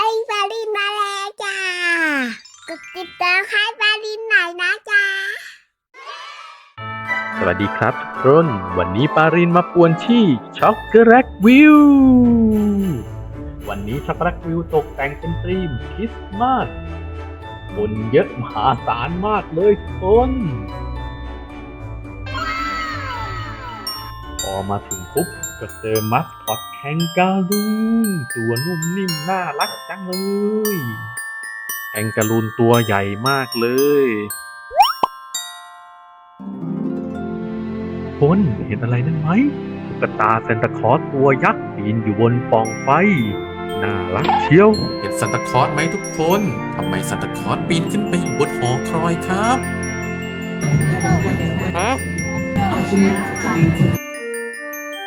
ไอ้ปาลินมาแล้วจ้ากดติดตามให้ปาลินหน่อยนะจ้าสวัสดีครับทุกคนวันนี้ปารินมาป่วนที่ช็อกโกแลตวิว วันนี้ช็อกโกแลตวิวตกแต่งเป็นธีมคริสต์มาสคนเยอะมหาศาลมากเลยทุกคนพอมาถึงปุ๊บ ก็เจอมัสคอตแคนการูนตัวนุ่มนิ่มน่ารักจังเลยแคนการูนตัวใหญ่มากเลยคนเห็นอะไรนั่นไหมตุ๊กตาเซนตาคลอสตัวยักษ์ปีนอยู่บนปล่องไฟ น่ารักเชียว เห็นซันตาคลอสไหมทุกคนทำไมซันตาคลอสปีนขึ้นไปอยู่บนหอคอยครับฮะ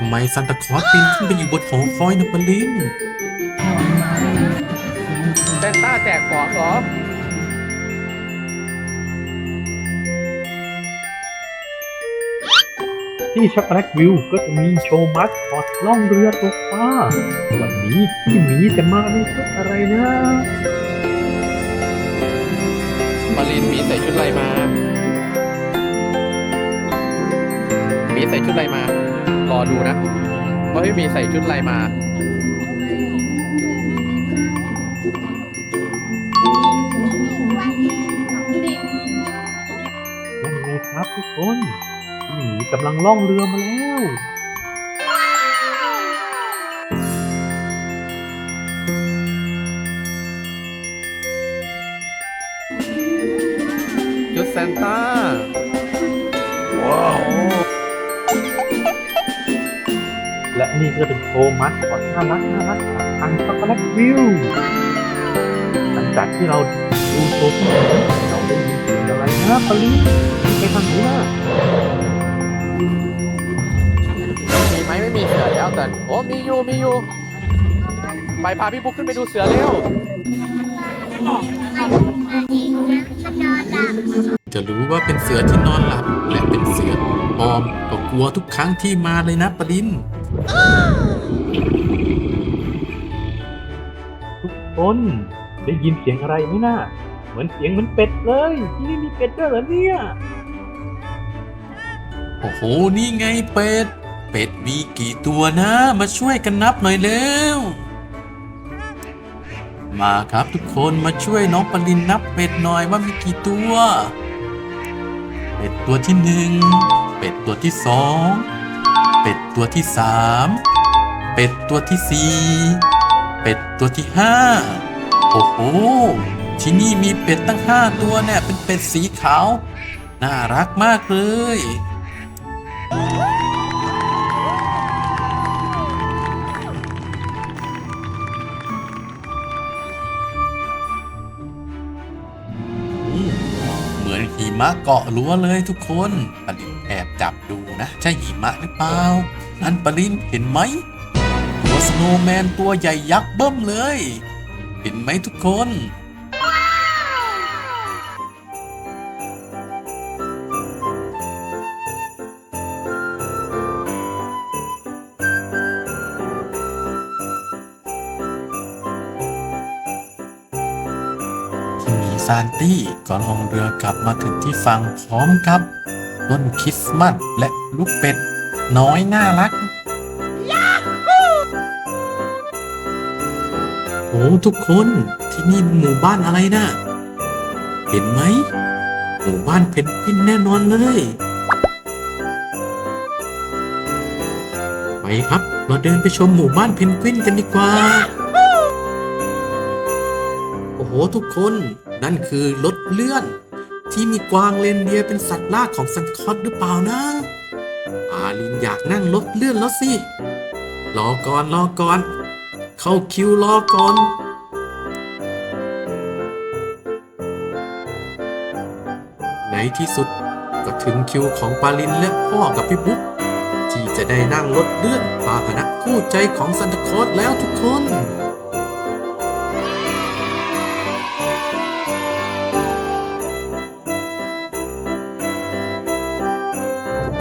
ทำไมซันตาคลอสปีนขึ้นไปอยู่บนหอคอยนะปลินเซนต้าแจกของเหรอ ที่ช็อกโกแลตวิวก็จะมีโชว์มัสคอตล่องเรือตกปลาวันนี้พี่หมีจะมาในชุดอะไรนะมารินมีใส่ชุดอะไรมา มีใส่ชุดอะไรมา รอดูนะว่าพี่มีใส่ชุดอะไรมา นั่นไงครับทุกคนพี่หมีกำลังล่องเรือมาแล้วชุดซานต้า ว้าว และนี่ก็เป็นโชว์มัสคอตน่ารักน่ารักจากทางช็อกโกแลตวิวหลังจากที่เราดูโชว์เราได้ยินเสียงอะไรนะปลีไปทางนี้นะมีไหมไม่มีเสือแล้วแต่โอ้มีอยู่มีอยู่ไปพาพี่บุ๊กขึ้นไปดูเสือเร็วจะรู้ว่าเป็นเสือที่นอนหลับและเป็นเสือปลอมก็กลัวทุกครั้งที่มาเลยนะปลิน ทุกคนได้ยินเสียงอะไรไหมนะเหมือนเสียงเหมือนเป็ดเลย ที่นี่มีเป็ดด้วยเหรอเนี่ยโอ้โห นี่ไงเป็ด เป็ดมีกี่ตัวนะ มาช่วยกันนับหน่อยเร็ว มาครับทุกคนมาช่วยน้องปลินนับเป็ดหน่อยว่ามีกี่ตัว เป็ดตัวที่หนึ่ง เป็ดตัวที่สอง เป็ดตัวที่สามเป็ดตัวที่สี่เป็ดตัวที่ห้าโอ้โห ที่นี่มีเป็ดตั้งห้าตัวเนี่ย เป็นเป็ดสีขาว น่ารักมากเลย เหมือนหิมะเกาะรั้วเลยทุกคนปริน แอบจับดูนะ ใช่หิมะหรือเปล่า นั่นปรินเห็นไหมตัวสโนว์แมนตัวใหญ่ยักษ์เบิ้มเลย เห็นไหมทุกคนมีซานตี้ก็ลองเรือกลับมาถึงที่ฝั่งพร้อมกับ ต้นคริสต์มาสและลูกเป็ด น้อยน่ารักโอ้ทุกคนที่นี่หมู่บ้านอะไรนะเห็นไหม หมู่บ้านเพนกวินแน่นอนเลย ไปครับ เราเดินไปชมหมู่บ้านเพนกวินกันดีกว่า โอ้โหทุกคนนั่นคือรถเลื่อน ที่มีกวางเลนเดียเป็นสัตว์ลากของซันคอสหรือเปล่านะ อาลินอยากนั่งรถเลื่อนแล้วสิ รอก่อนรอก่อน เข้าคิวรอก่อนในที่สุดก็ถึงคิวของปาลินและพ่อกับพี่บุ๊กที่จะได้นั่งรถเลื่อนพาหนะคู่ใจของซันตาคอสแล้วทุกคน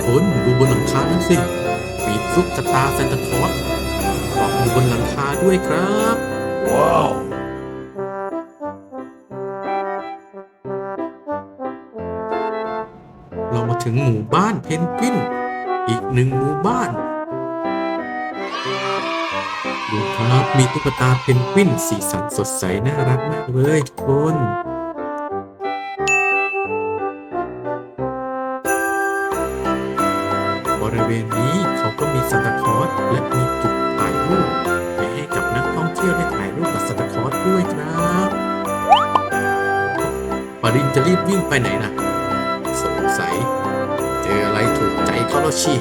คุณดูบนหลังคาทั้งสิ้นปีซุปกตาเซนต์ทอสบอกอยู่บนหลังคาด้วยครับ ว้าว เรามาถึงหมู่บ้านเพนกวิน อีกหนึ่งหมู่บ้าน ดูครับ มีตุ๊กตาเพนกวินสีสันสดใสน่ารักมากเลยทุกคน เวณนี้เขาก็มีซันตาคลอสและมีจุดถ่ายรูปไว้ให้กับนักท่องเที่ยวได้ถ่ายรูปกับซันตาคลอสด้วยครับปารินจะรีบวิ่งไปไหนนะสงสัยเจออะไรถูกใจเขาแล้วชี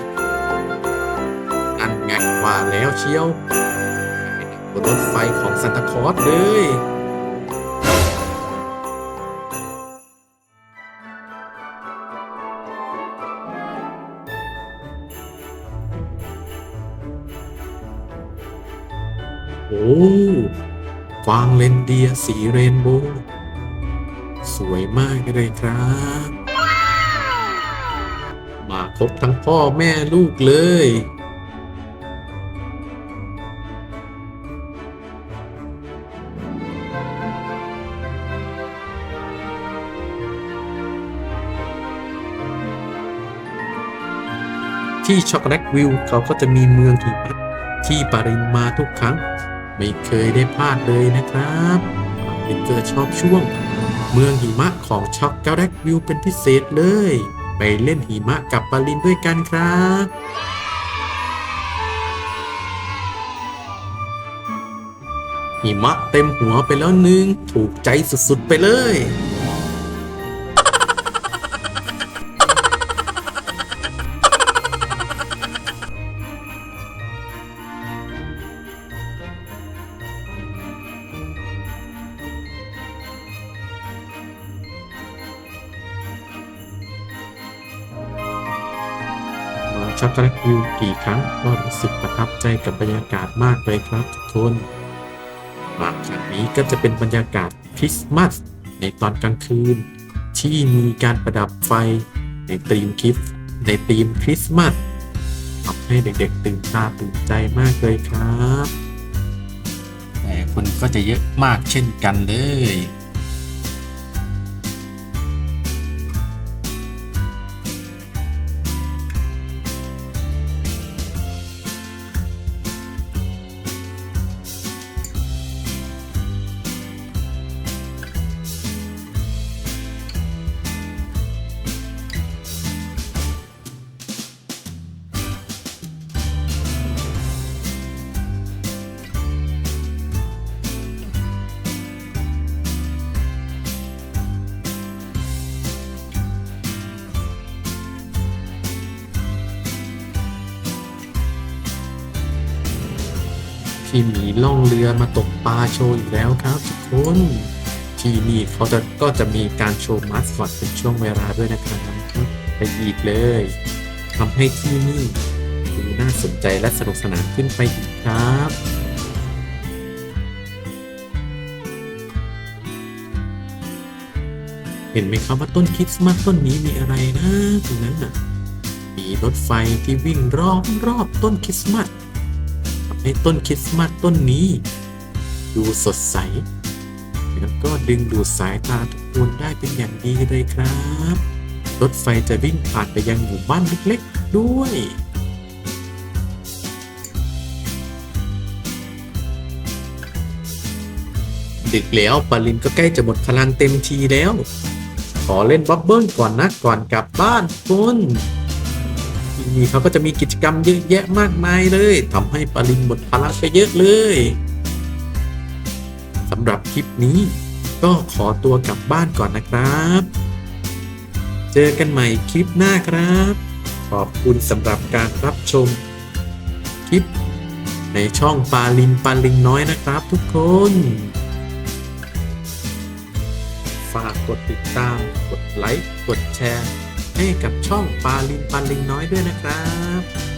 นั่นไงว่าแล้วเชียวบนรถไฟของซันตาคลอสเลย โอ้ฟางเลนเดียสีเรนโบว์ สวยมากเลยครับ มาครบทั้งพ่อแม่ลูกเลย ที่ช็อกโกแลตวิวเขาก็จะมีเมืองหิมะที่ปรินมาทุกครั้ง ไม่เคยได้พลาดเลยนะครับปารินเกอร์ชอบช่วง เมืองหิมะของช็อกเกแลกวิวเป็นพิเศษเลย ไปเล่นหิมะกับปารินด้วยกันครับหิมะเต็มหัวไปแล้วนึง ถูกใจสุดๆไปเลย ช็อกโกแลตวิวกี่ครั้งก็รู้สึกประทับใจกับบรรยากาศมากเลยครับทุกคนมาครั้งนี้ก็จะเป็นบรรยากาศคริสต์มาสในตอนกลางคืน ที่มีการประดับไฟในธีมคริสในธีมคริสต์มาสทำให้เด็กๆตื่นตาตื่นใจมากเลยครับแต่คนก็จะเยอะมากเช่นกันเลย พี่มีล่องเรือมาตกปลาโชว์อีกแล้วครับทุกคนที่นี่เขาจะก็จะมีการโชว์มาสคอตเป็นช่วงเวลาด้วยนะครับไปอีกเลยทำให้ที่นี่ดูน่าสนใจและสนุกสนานขึ้นไปอีกครับเห็นไหมครับว่าต้นคริสต์มาสต้นนี้มีอะไรนะตรงนั้นน่ะมีรถไฟที่วิ่งรอบรอบต้นคริสต์มาส ให้ต้นคริสต์มาสต้นนี้ ดูสดใส แล้วก็ดึงดูดสายตาทุกคนได้เป็นอย่างดีเลยครับ รถไฟจะวิ่งผ่านไปยังหมู่บ้านเล็กๆด้วยดึกแล้วปาลินก็ใกล้จะหมดพลังเต็มทีแล้ว ขอเล่นบับเบิ้ลก่อนนะก่อนกลับบ้านคุณ ที่นี่เขาก็จะมีกิจกรรมเยอะแยะมากมายเลยทำให้ปารินหมดพลังไปเยอะเลยสำหรับคลิปนี้ ก็ขอตัวกลับบ้านก่อนนะครับ เจอกันใหม่คลิปหน้าครับ ขอบคุณสำหรับการรับชม คลิป ในช่องปาลินปาลิงน้อยนะครับทุกคน ฝากกดติดตาม กดไลค์ กดแชร์ ให้กับช่องปาลินปาลิงน้อยด้วยนะครับ